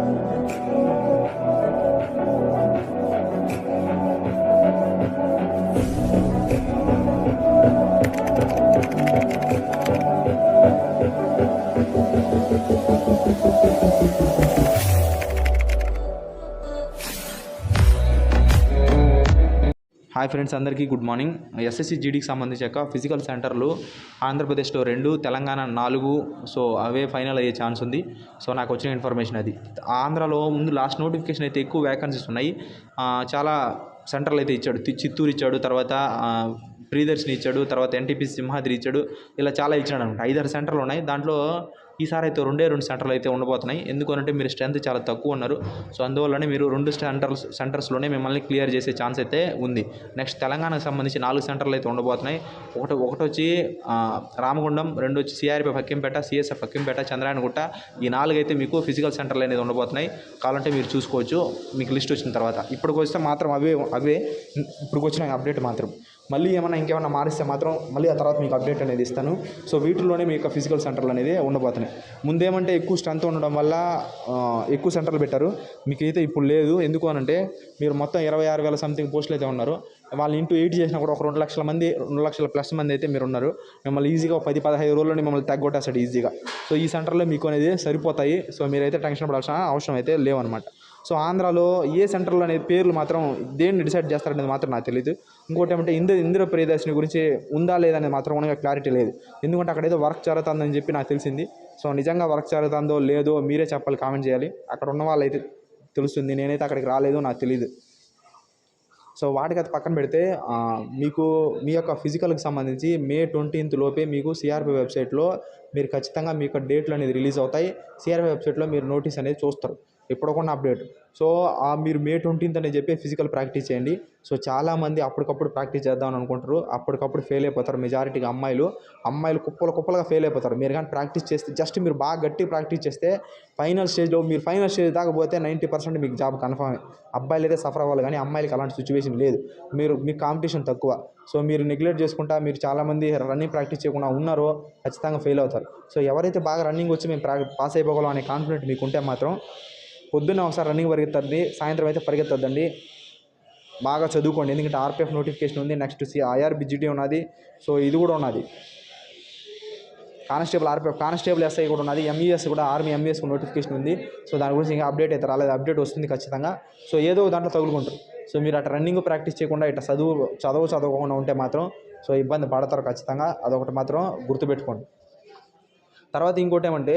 Thank you. Hi friends అందరికీ good morning SSC జీడీకి సంబంధించి ఫిజికల్ సెంటర్లు ఆంధ్రప్రదేశ్లో రెండు తెలంగాణ నాలుగు సో అవే ఫైనల్ అయ్యే ఛాన్స్ ఉంది. సో నాకు వచ్చిన ఇన్ఫర్మేషన్ అది. ఆంధ్రాలో ముందు లాస్ట్ నోటిఫికేషన్ అయితే ఎక్కువ వ్యాకన్సీస్ ఉన్నాయి. చాలా సెంటర్లు అయితే ఇచ్చాడు. తి- చిత్తూరు ఇచ్చాడు తర్వాత ప్రియదర్శిని ఇచ్చాడు తర్వాత ఎన్టీపీ సింహాద్రి ఇచ్చాడు ఇలా చాలా ఇచ్చాడు అనమాట ఐదారు సెంటర్లు ఉన్నాయి. దాంట్లో ఈసారి అయితే రెండే రెండు సెంటర్లు అయితే ఉండబోతున్నాయి. ఎందుకంటే మీరు స్ట్రెంత్ చాలా తక్కువ ఉన్నారు. సో అందువల్లనే మీరు రెండు సెంటర్స్ సెంటర్స్లోనే మిమ్మల్ని క్లియర్ చేసే ఛాన్స్ అయితే ఉంది. నెక్స్ట్ తెలంగాణకు సంబంధించి నాలుగు సెంటర్లు అయితే ఉండబోతున్నాయి. ఒకటి ఒకటి వచ్చి రామగుండం రెండు వచ్చి సిఆర్పి ఫక్కింపేట సిఎస్ఎఫ్ ఫక్కింపేట చంద్రాయణగుట్ట. ఈ నాలుగు అయితే మీకు ఫిజికల్ సెంటర్లు అనేది ఉండబోతున్నాయి. కావాలంటే మీరు చూసుకోవచ్చు. మీకు లిస్ట్ వచ్చిన తర్వాత. ఇప్పటికి వస్తే మాత్రం అవే అవే. ఇప్పుడు వచ్చిన అప్డేట్ మాత్రం. మళ్ళీ ఏమైనా ఇంకేమైనా మారిస్తే మాత్రం మళ్ళీ ఆ తర్వాత మీకు అప్డేట్ అనేది ఇస్తాను. సో వీటిలోనే మీ యొక్క ఫిజికల్ సెంటర్లు అనేది ఉండబోతున్నాయి. ముందేమంటే ఎక్కువ స్ట్రెంత్ ఉండడం వల్ల ఎక్కువ సెంటర్లు పెట్టారు. మీకు అయితే ఇప్పుడు లేదు. ఎందుకు అనంటే మీరు మొత్తం ఇరవై ఆరు వేల సంథింగ్ పోస్టులు అయితే ఉన్నారు. వాళ్ళు ఇంటూ ఎయిట్ చేసినా కూడా ఒక రెండు లక్షల మంది రెండు లక్షల ప్లస్ మంది అయితే మీరు ఉన్నారు. మిమ్మల్ని ఈజీగా ఒక పది పదహైదు రోజుల్లోనే మిమ్మల్ని తగ్గొట్టేస్తాడు ఈజీగా సో ఈ సెంటర్లో మీకు అనేది సరిపోతాయి. సో మీరైతే టెన్షన్ పడాల్సిన అవసరం అయితే లేవన్నమాట సో ఆంధ్రాలో ఏ సెంటర్లో అనేది పేర్లు మాత్రం దేన్ని డిసైడ్ చేస్తారనేది మాత్రం నాకు తెలియదు ఇంకోటి ఏమంటే ఇంద్ర ఇందిర ప్రియదర్శిని గురించి ఉందా లేదనేది మాత్రం మనకి క్లారిటీ లేదు. ఎందుకంటే అక్కడ ఏదో వర్క్ జరుగుతుందని చెప్పి నాకు తెలిసింది. సో నిజంగా వర్క్ జరుగుతుందో లేదో మీరే చెప్పాలి కామెంట్ చేయాలి. అక్కడ ఉన్న వాళ్ళైతే తెలుస్తుంది నేనైతే అక్కడికి రాలేదు నాకు తెలియదు సో వాటికి అది పక్కన పెడితే మీకు మీ యొక్క ఫిజికల్కి సంబంధించి మే ట్వంటీన్త్ లోపే మీకు సిఆర్పి వెబ్సైట్లో మీరు ఖచ్చితంగా మీ యొక్క డేట్లు అనేది రిలీజ్ అవుతాయి. సిఆర్పి వెబ్సైట్లో మీరు నోటీస్ అనేది చూస్తారు. ఎప్పుడొకన్నా అప్డేట్. సో మీరు మే ట్వంటీన్త్ అని చెప్పి ఫిజికల్ ప్రాక్టీస్ చేయండి. సో చాలామంది అప్పటికప్పుడు ప్రాక్టీస్ చేద్దామని అనుకుంటారు. అప్పటికప్పుడు ఫెయిల్ అయిపోతారు మెజారిటీగా అమ్మాయిలు. అమ్మాయిలు కుప్పలు కుప్పలుగా ఫెయిల్ అయిపోతారు. మీరు కానీ ప్రాక్టీస్ చేస్తే జస్ట్ మీరు బాగా గట్టి ప్రాక్టీస్ చేస్తే ఫైనల్ స్టేజ్లో మీరు ఫైనల్ స్టేజ్ దాకా పోతే నైంటీ పర్సెంట్ మీకు జాబ్ కన్ఫర్మ్ అబ్బాయిలు అయితే సఫర్ అవ్వాలి కానీ అమ్మాయిలకి అలాంటి సిచ్యువేషన్ లేదు. మీరు మీ కాంపిటీషన్ తక్కువ. సో మీరు నెగ్లెక్ట్ చేసుకుంటా మీరు చాలామంది రన్నింగ్ ప్రాక్టీస్ చేయకుండా ఉన్నారో ఖచ్చితంగా ఫెయిల్ అవుతారు. సో ఎవరైతే బాగా రన్నింగ్ వచ్చి మేము ప్రా పాస్ అయిపోగలం అనే కాన్ఫిడెంట్ మీకుంటే మాత్రం పొద్దున్న ఒకసారి రన్నింగ్ పరిగెత్తద్ది సాయంత్రం అయితే పరిగెత్తద్దండి. బాగా చదువుకోండి ఎందుకంటే ఆర్పిఎఫ్ నోటిఫికేషన్ ఉంది నెక్స్ట్ సి ఐఆర్బిజిటీ ఉన్నది సో ఇది కూడా ఉన్నది. కానిస్టేబుల్ ఆర్పిఎఫ్ కానిస్టేబుల్ ఎస్ఐ కూడా ఉన్నది ఎంఈఎస్ కూడా ఆర్మీ ఎంఈఎస్ నోటిఫికేషన్ ఉంది. సో దాని గురించి ఇంకా అప్డేట్ అయితే రాలేదు అప్డేట్ వస్తుంది ఖచ్చితంగా. సో ఏదో ఒక దాంట్లో తగులుకుంటారు. సో మీరు అట్లా రన్నింగ్ ప్రాక్టీస్ చేయకుండా ఇట్లా చదువు చదువు చదవకుండా ఉంటే మాత్రం సో ఇబ్బంది పడతారు ఖచ్చితంగా. అదొకటి మాత్రం గుర్తుపెట్టుకోండి. తర్వాత ఇంకోటి ఏమంటే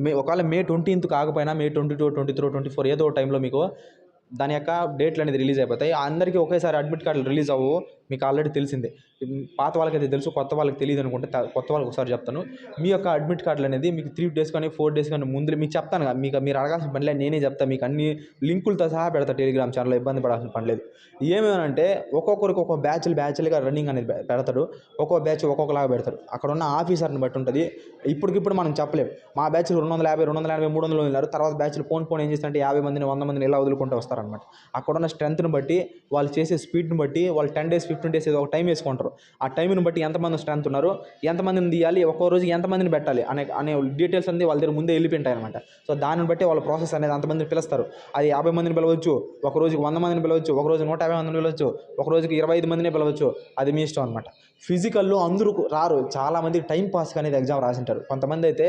మే ఒకవేళ మే ట్వంటీన్త్ కాకపోయినా May twenty two twenty three twenty four ఏదో ఒక టైంలో మీకు దాని యొక్క డేట్లు అనేది రిలీజ్ అయిపోతాయి. అందరికీ ఒకేసారి అడ్మిట్ కార్డులు రిలీజ్ అవ్వవు. మీకు ఆల్రెడీ తెలిసిందే. పాత వాళ్ళకైతే తెలుసు కొత్త వాళ్ళకి తెలియదు అనుకుంటే కొత్త వాళ్ళకి ఒకసారి చెప్తాను. మీ యొక్క అడ్మిట్ కార్డులు అనేది మీకు త్రీ డేస్ కానీ ఫోర్ డేస్ కానీ ముందు మీకు చెప్తాను కదా మీకు మీరు అడగాల్సిన పని లేదు నేనే చెప్తాను మీకు అన్ని లింకులతో సహా పెడతా టెలిగ్రామ్ ఛానల్ ఇబ్బంది పడాల్సిన పని లేదు. ఏమేమంటే ఒక్కొక్కరికి ఒక్కొక్క బ్యాచ్లు బ్యాచ్లుగా రన్నింగ్ అనేది పెడతాడు. ఒక్కొక్క బ్యాచ్ ఒక్కొక్కలాగా పెడతాడు. అక్కడ ఉన్న ఆఫీసర్ని బట్టి ఉంటుంది. ఇప్పటికిప్పుడు మనం చెప్పలేము. మా బ్యాచ్లు రెండు వందల యాభై రెండు వందల ఎనభై మూడు వందలు ఉన్నారు తర్వాత బ్యాచ్లు ఫోన్ ఫోన్ ఏం చేస్తారంటే యాభై మందిని వంద మందిని ఇలా వదులుకుంటూ వస్తారు. అనమాట అక్కడ ఉన్న స్ట్రెంత్ని బట్టి వాళ్ళు చేసే స్పీడ్ని బట్టి వాళ్ళు టెన్ డేస్ ఫిఫ్టీన్ డేస్ ఏదో ఒక టైం వేసుకుంటారు. ఆ టైంని బట్టి ఎంతమంది స్ట్రెంత్ ఉన్నారు ఎంతమందిని తీయాలి ఒక్కో రోజు ఎంతమందిని పెట్టాలి అనే అనే డీటెయిల్స్ అనేది వాళ్ళ దగ్గర ముందే వెళ్ళిపోయింటాయి అనమాట సో దాన్ని బట్టి వాళ్ళ ప్రాసెస్ అనేది అంతమందిని పిలుస్తారు. అది యాభై మందిని పిలవచ్చు ఒక రోజుకి వంద మందిని పిలవచ్చు ఒక రోజు నూట యాభై మందిని పిలవచ్చు ఒక రోజుకి ఇరవై ఐదు మందిని పిలవచ్చు. అది మీ ఇష్టం అనమాట ఫిజికల్లో అందరూ రారు. చాలామంది టైం పాస్ అనేది ఎగ్జామ్ రాసింటారు. కొంతమంది అయితే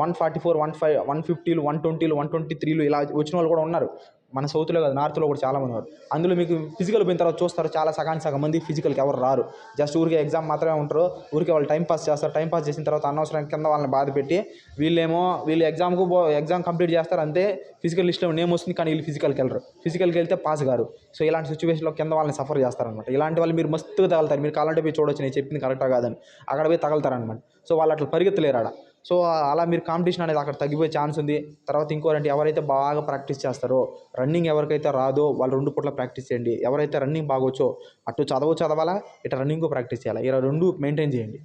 one forty four one five one ఫిఫ్టీలు one ట్వంటీలు వన్ ట్వంటీ త్రీలు ఇలా వచ్చిన వాళ్ళు కూడా ఉన్నారు. మన సౌత్లో కాదు నార్త్లో కూడా చాలామంది ఉన్నారు. అందులో మీకు ఫిజికల్ పోయిన తర్వాత చూస్తారు చాలా సగానికి సగం మంది ఫిజికల్కి ఎవరు రారు. జస్ట్ ఊరికే ఎగ్జామ్ మాత్రమే ఉంటారు. ఊరికే వాళ్ళు టైం పాస్ చేస్తారు. టైం పాస్ చేసిన తర్వాత అనవసరం కింద వాళ్ళని బాధ పెట్టి వీళ్ళేమో వీళ్ళు ఎగ్జామ్కు ఎగ్జామ్ కంప్లీట్ చేస్తారు. అంతే ఫిజికల్ లిస్ట్లో నేమ్ వస్తుంది కానీ వీళ్ళు ఫిజికల్కి వెళ్ళరు. ఫిజికల్కి వెళ్తే పాస్ గారు. సో ఇలాంటి సిచ్యువేషన్లో కింద వాళ్ళని సఫర్ చేస్తారనమాట ఇలాంటి వాళ్ళు మీరు మస్తుగా తగలుతారు. మీరు కాలంటే పోయి చూడొచ్చు. నేను చెప్పింది కరెక్టా కాదని. అక్కడ పోయి తగలుతారనమాట సో వాళ్ళు అట్లా పరిగెత్తలేరు ఆడ. సో అలా మీరు కాంపిటీషన్ అనేది అక్కడ తగ్గిపోయే ఛాన్స్ ఉంది. తర్వాత ఇంకోరంటే ఎవరైతే బాగా ప్రాక్టీస్ చేస్తారో రన్నింగ్ ఎవరికైతే రాదో వాళ్ళు రెండు పూట్ల ప్రాక్టీస్ చేయండి. ఎవరైతే రన్నింగ్ బాగొచ్చో అటు చదవ చదవాలా ఇటు రన్నింగ్ ప్రాక్టీస్ చేయాలి. ఇలా రెండు మెయింటైన్ చేయండి.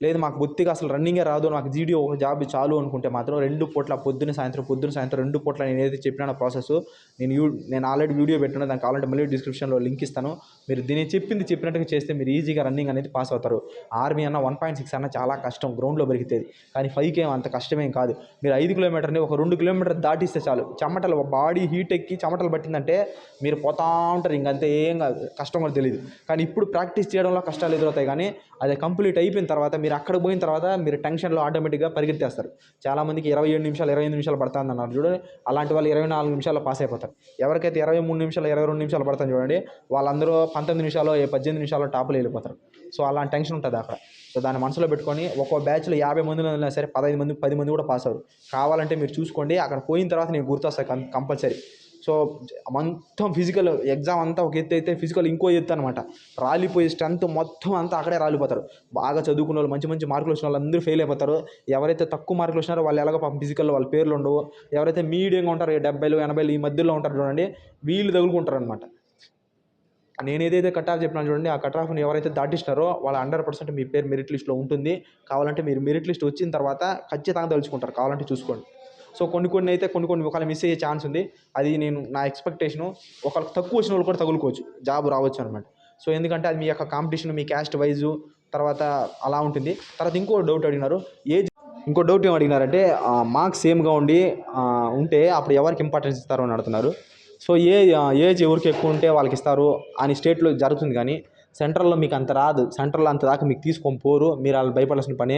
లేదు మాకు బొత్తిగా అసలు రన్నింగే రాదు నాకు జీడియో ఒక జాబ్ చాలు అనుకుంటే మాత్రం రెండు పూట్ల పొద్దున సాయంత్రం పొద్దున సాయంత్రం రెండు పూట్ల నేను ఏదైతే చెప్పినా ప్రాసెస్ నేను యూ నేను ఆల్రెడీ వీడియో పెట్టిన దానికి ఆల్రెడీ మళ్ళీ డిస్క్రిప్షన్లో లింక్ ఇస్తాను. మీరు దీన్ని చెప్పింది చెప్పినట్టుగా చేస్తే మీరు ఈజీగా రన్నింగ్ అనేది పాస్ అవుతారు. ఆర్మీ అన్న వన్ పాయింట్ సిక్స్ అన్న చాలా కష్టం గ్రౌండ్లో పెరిగితేది. కానీ ఫైవ్కి ఏం అంత కష్టమేం కాదు. మీరు ఐదు కిలోమీటర్ని ఒక రెండు కిలోమీటర్ దాటిస్తే చాలు. చెమటలు బాడీ హీట్ ఎక్కి చెమటలు పట్టిందంటే మీరు పోతా ఉంటారు. ఇంకంతే ఏం కాదు. కష్టం కూడా తెలియదు కానీ ఇప్పుడు ప్రాక్టీస్ చేయడంలో కష్టాలు ఎదురవుతాయి. కానీ అది కంప్లీట్ అయిపోయిన తర్వాత మీరు అక్కడ పోయిన తర్వాత మీరు టెన్షన్లో ఆటోమేటిక్గా పరిగెత్తేస్తారు. చాలామందికి ఇరవై ఏడు నిమిషాలు ఇరవై ఎనిమిది నిమిషాలు పడుతుంది అన్నారు చూడండి అలాంటి వాళ్ళు ఇరవై నాలుగు నిమిషాలు పాస్ అయిపోతారు. ఎవరికైతే ఇరవై మూడు నిమిషాలు ఇరవై రెండు నిమిషాలు పడతాను చూడండి వాళ్ళందరూ పంతొమ్మిది నిమిషాలు పద్దెనిమిది నిమిషాల్లో టాప్లో వెళ్ళిపోతారు. సో అలాంటి టెన్షన్ ఉంటుంది అక్కడ. సో దాన్ని మనసులో పెట్టుకొని ఒక్కో బ్యాచ్లో యాభై మంది ఉన్నా సరే పదహైదు మంది పది మంది కూడా పాస్ అవ్వరు. కావాలంటే మీరు చూసుకోండి అక్కడ పోయిన తర్వాత నేను గుర్తొస్తాయి కం కంపల్సరీ. సో మొత్తం ఫిజికల్ ఎగ్జామ్ అంతా ఒక ఎత్తు అయితే ఫిజికల్ ఇంకో ఎత్తు అనమాట రాలిపోయి స్ట్రెంత్ మొత్తం అంతా అక్కడే రాలిపోతారు. బాగా చదువుకున్న వాళ్ళు మంచి మంచి మార్కులు వచ్చిన వాళ్ళు అందరూ ఫెయిల్ అయిపోతారు. ఎవరైతే తక్కువ మార్కులు వచ్చినారో వాళ్ళు ఎలాగో పాపం ఫిజికల్లో వాళ్ళ పేర్లు ఉండవు. ఎవరైతే మీడియంగా ఉంటారో డెబ్బైలు ఎనభైలు ఈ మధ్యలో ఉంటారు చూడండి వీళ్ళు తగులుకుంటారు అనమాట నేను ఏదైతే కట్ ఆఫ్ చెప్పినా చూడండి ఆ కట్ ఆఫ్ని ఎవరైతే దాటిస్తారో వాళ్ళ హండ్రెడ్ పర్సెంట్ మీ పేరు మెరిట్ లిస్ట్లో ఉంటుంది. కావాలంటే మీరు మెరిట్ లిస్ట్ వచ్చిన తర్వాత ఖచ్చితంగా తలుచుకుంటారు కావాలంటే చూసుకోండి. సో కొన్ని కొన్ని అయితే కొన్ని కొన్ని ఒకవేళ మిస్ అయ్యే ఛాన్స్ ఉంది. అది నేను నా ఎక్స్పెక్టేషను ఒకళ్ళకి తక్కువ వచ్చిన వాళ్ళు కూడా తగులుకోవచ్చు. జాబ్ రావచ్చు అనమాట సో ఎందుకంటే అది మీ యొక్క కాంపిటీషన్ మీ క్యాస్ట్ వైజు తర్వాత అలా ఉంటుంది. తర్వాత ఇంకో డౌట్ అడిగినారు. ఏజ్ ఇంకో డౌట్ ఏం అడిగినారంటే మార్క్స్ సేమ్గా ఉండి ఉంటే అప్పుడు ఎవరికి ఇంపార్టెన్స్ ఇస్తారు అని అడుగుతున్నారు. సో ఏ ఏజ్ ఎవరికి ఎక్కువ ఉంటే వాళ్ళకి ఇస్తారు అని స్టేట్లో జరుగుతుంది కానీ సెంట్రల్లో మీకు అంత రాదు. సెంట్రల్లో అంత దాకా మీకు తీసుకొని పోరు. మీరు వాళ్ళు భయపడాల్సిన పని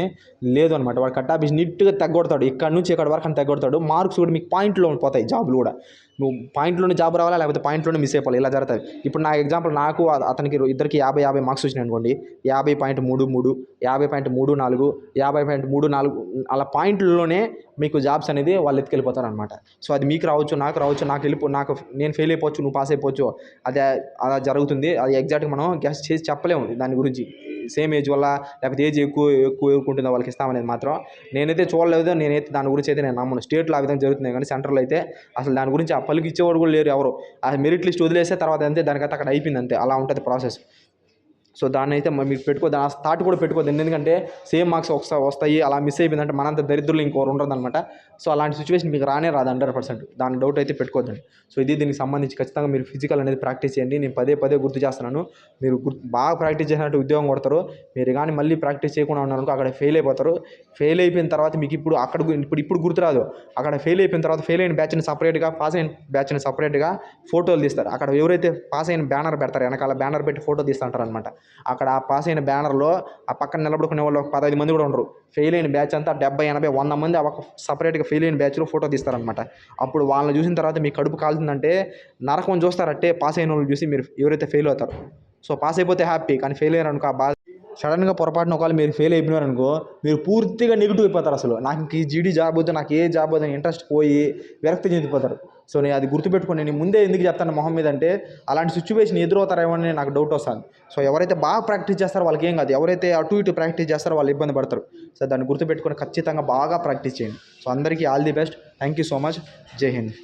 లేదు అనమాట వాడు కట్ ఆఫీస్ నీట్గా తగ్గొడతాడు. ఇక్కడ నుంచి ఇక్కడ వరకు అని తగ్గొడతాడు. మార్క్స్ కూడా మీకు పాయింట్లో పోతాయి జాబులు కూడా. నువ్వు పాయింట్లోనే జాబ్ రావాలా? లేకపోతే పాయింట్లోనే మిస్ అయిపోవాలి? ఇలా జరుగుతుంది. ఇప్పుడు నా ఎగ్జాంపుల్ నాకు అతనికి ఇద్దరికి యాభై యాభై మార్క్స్ వచ్చినాయి అనుకోండి. యాభై పాయింట్ మూడు మూడు యాభై పాయింట్ మూడు నాలుగు యాభై పాయింట్ మూడు నాలుగు అలా పాయింట్లలోనే మీకు జాబ్స్ అనేది వాళ్ళు ఎత్తుకెళ్ళిపోతారు అనమాట సో అది మీకు రావచ్చు నాకు రావచ్చు నాకు వెళ్ళిపో నాకు నేను ఫెయిల్ అయిపోవచ్చు నువ్వు పాస్ అయిపోవచ్చు. అదే అలా జరుగుతుంది. అది ఎగ్జాక్ట్గా మనం గెస్ట్ చేసి చెప్పలేము దాని గురించి. సేమ్ ఏజ్ వల్ల లేకపోతే ఏజ్ ఎక్కువ ఎక్కువ ఎదుర్కొంటుందో వాళ్ళకి ఇస్తామనేది మాత్రం నేనైతే చూడలేదు నేనైతే దాని గురించి అయితే నేను నమ్మను. స్టేట్లో ఆ విధంగా జరుగుతుంది కానీ సెంటర్లో అయితే అసలు దాని గురించి ఆ పలికి ఇచ్చేవాడు కూడా లేరు ఎవరు. ఆ మెరిట్ లిస్ట్ వదిలేస్తే తర్వాత అంతే దానికైతే అక్కడ అయిపోయింది అంతే. అలా ఉంటుంది ప్రాసెస్. సో దాన్ని అయితే మీరు పెట్టుకో దాని థాట్ కూడా పెట్టుకోద్దు ఎందుకంటే సేమ్ మార్క్స్ ఒకసారి వస్తాయి అలా మిస్ అయిపోయిందంటే మనంత దరిద్రులు ఇంకోరు ఉండదన్నమాట సో అలాంటి సిచ్యువేషన్ మీకు రానే రాదు హండ్రెడ్ పర్సెంట్. దాని డౌట్ అయితే పెట్టుకోవద్దండి. సో ఇది దీనికి సంబంధించి ఖచ్చితంగా మీరు ఫిజికల్ అనేది ప్రాక్టీస్ చేయండి. నేను పదే పదే గుర్తు చేస్తున్నాను. మీరు బాగా ప్రాక్టీస్ చేసినట్టు ఉద్యోగం కొడతారు. మీరు కానీ మళ్ళీ ప్రాక్టీస్ చేయకుండా ఉన్నారనుకో అక్కడ ఫెయిల్ అయిపోతారు. ఫెయిల్ అయిపోయిన తర్వాత మీకు ఇప్పుడు అక్కడ ఇప్పుడు ఇప్పుడు గుర్తురాదు. అక్కడ ఫెయిల్ అయిపోయిన తర్వాత ఫెయిల్ అయిన బ్యాచ్ని సపరేట్గా పాస్ అయిన బ్యాచ్ని సపరేట్గా ఫోటోలు తీస్తారు. అక్కడ ఎవరైతే పాస్ అయిన బ్యానర్ పెడతారు వెనకాల బ్యానర్ పెట్టి ఫోటో తీస్తుంటారు అనమాట అక్కడ ఆ పాస్ అయిన బ్యానర్లో ఆ పక్కన నిలబడుకునే వాళ్ళు ఒక పదహైదు మంది కూడా ఉండరు. ఫెయిల్ అయిన బ్యాచ్ అంతా డెబ్బై ఎనభై వంద మంది ఒక సపరేట్గా ఫెయిల్ అయిన బ్యాచ్లో ఫోటో తీస్తారనమాట అప్పుడు వాళ్ళని చూసిన తర్వాత మీ కడుపు కాలుతుందంటే నరకం చూస్తారంటే పాస్ అయిన వాళ్ళు చూసి మీరు ఎవరైతే ఫెయిల్ అవుతారు. సో పాస్ అయిపోతే హ్యాపీ కానీ ఫెయిల్ అయ్యారు ఆ బాధ సడన్గా పొరపాటున ఒకవేళ మీరు ఫెయిల్ అయిపోయినారు అనుకో మీరు పూర్తిగా నెగిటివ్ అయిపోతారు అసలు. నాకు ఈ జీడీ జాబ్ వద్దు నాకు ఏ జాబ్ వద్దని ఇంట్రెస్ట్ పోయి విరక్తి చెందిపోతారు. సో నేను అది గుర్తుపెట్టుకొని నేను ముందే ఎందుకు చెప్తాను మొహం మీద అంటే అలాంటి సిచ్యువేషన్ ఎదురవుతారేమో అని నాకు డౌట్ వస్తుంది. సో ఎవరైతే బాగా ప్రాక్టీస్ చేస్తారో వాళ్ళకి ఏం కాదు. ఎవరైతే అటు ఇటు ప్రాక్టీస్ చేస్తారో వాళ్ళు ఇబ్బంది పడతారు. సో దాన్ని గుర్తుపెట్టుకొని ఖచ్చితంగా బాగా ప్రాక్టీస్ చేయండి. సో అందరికీ all the best. Thank you so much. Jai Hind.